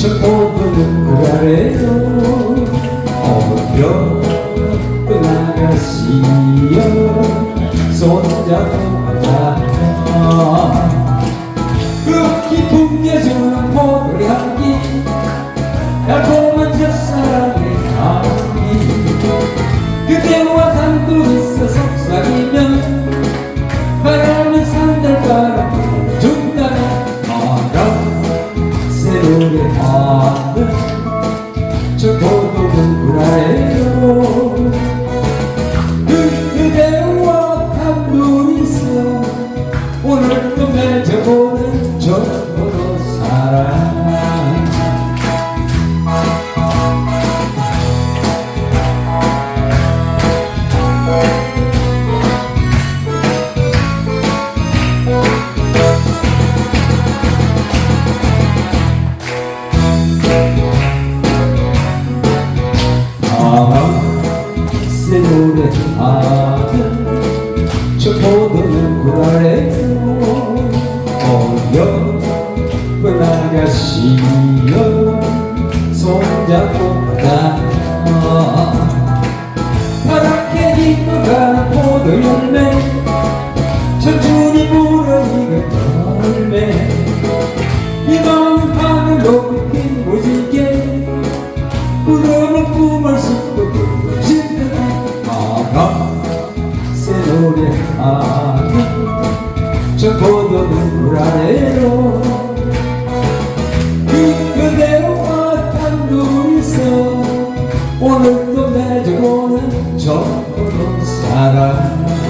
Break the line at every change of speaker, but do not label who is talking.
저 오늘은 가래요 어렵 나가시요 손잡고 가자 깊은 그 그대와 단둘이서 오늘도 맺어보는 저포도 사랑 포도는 구라래요. 어여 쁜 아가씨여 손잡고 가자 파랗게 익어가는 포도 열매. 천천히 물어익은 열매. 이 마음 하늘 높이 핀 무지개 노래하는 저 포도는 불안해요 그 그대와 단둘이서 오늘도 맺어보는 저 포도 사랑